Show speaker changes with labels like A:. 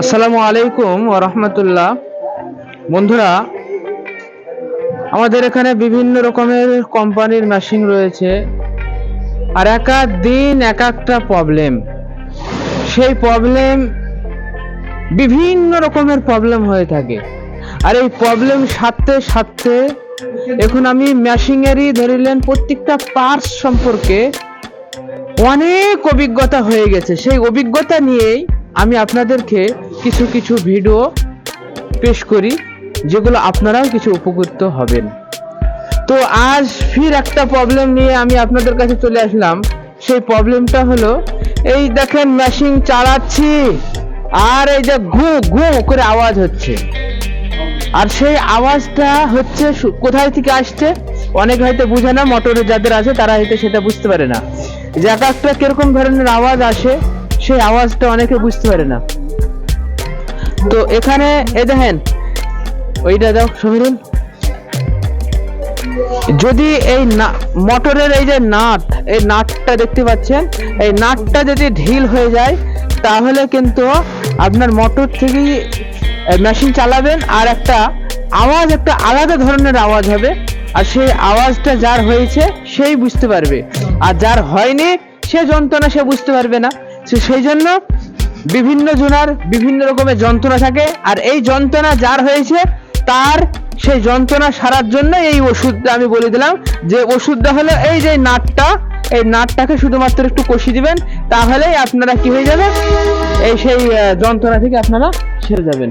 A: আসসালামু আলাইকুম রাহমাতুল্লাহ। বন্ধুরা, আমাদের এখানে বিভিন্ন রকমের কোম্পানির মেশিন রয়েছে আর এক এক দিন এক একটা প্রবলেম সেই প্রবলেম বিভিন্ন রকমের প্রবলেম হয়ে থাকে। আর এই প্রবলেম সাথে সাথে এখন আমি মেশিনেরই ধরিলেন প্রত্যেকটা পার্টস সম্পর্কে অনেক অভিজ্ঞতা হয়ে গেছে। সেই অভিজ্ঞতা নিয়েই আমি আপনাদেরকে কিছু কিছু ভিডিও পেশ করি, যেগুলো আপনারাও কিছু উপকৃত হবেন। তো আজ ফির একটা প্রবলেম নিয়ে আমি আপনাদের কাছে চলে আসলাম। সেই প্রবলেমটা হলো, এই দেখেন মেশিন চালাচ্ছি, আর এই যে ঘু ঘু করে আওয়াজ হচ্ছে। আর সেই আওয়াজটা হচ্ছে কোথায় থেকে আসছে? অনেক হয়তো বুঝে না, মোটরে যাদের আছে তারা হয়তো সেটা বুঝতে পারে না। যে এক একটা কীরকম ধরনের আওয়াজ আসে, সেই আওয়াজটা অনেকে বুঝতে পারে না। তো এখানে এ দেখেন, ওইটা দাও সমীরুল যদি এই মোটরের এই যে নাট, এই নাটটা দেখতে পাচ্ছেন, এই নাটটা যদি ঢিল হয়ে যায়, তাহলে কিন্তু আপনার মোটর থেকেই মেশিন চালাবেন, আর একটা আওয়াজ, একটা আলাদা ধরনের আওয়াজ হবে। আর সেই আওয়াজটা যার হয়েছে, সেই বুঝতে পারবে। আর যার হয়নি, সে যন্ত্রণা সে বুঝতে পারবে না। সেই জন্য বিভিন্ন জনার বিভিন্ন রকমের যন্ত্রণা থাকে। আর এই যন্ত্রণা যার হয়েছে, তার সেই যন্ত্রণা সারার জন্য এই ওষুধটা আমি বলে দিলাম যে ওষুধটা হলো এই যে নাটটা, এই নাটটাকে শুধুমাত্র একটু কষি দিবেন, তাহলেই আপনারা কি হয়ে যাবে? এই সেই যন্ত্রণা থেকে আপনারা সেরে যাবেন।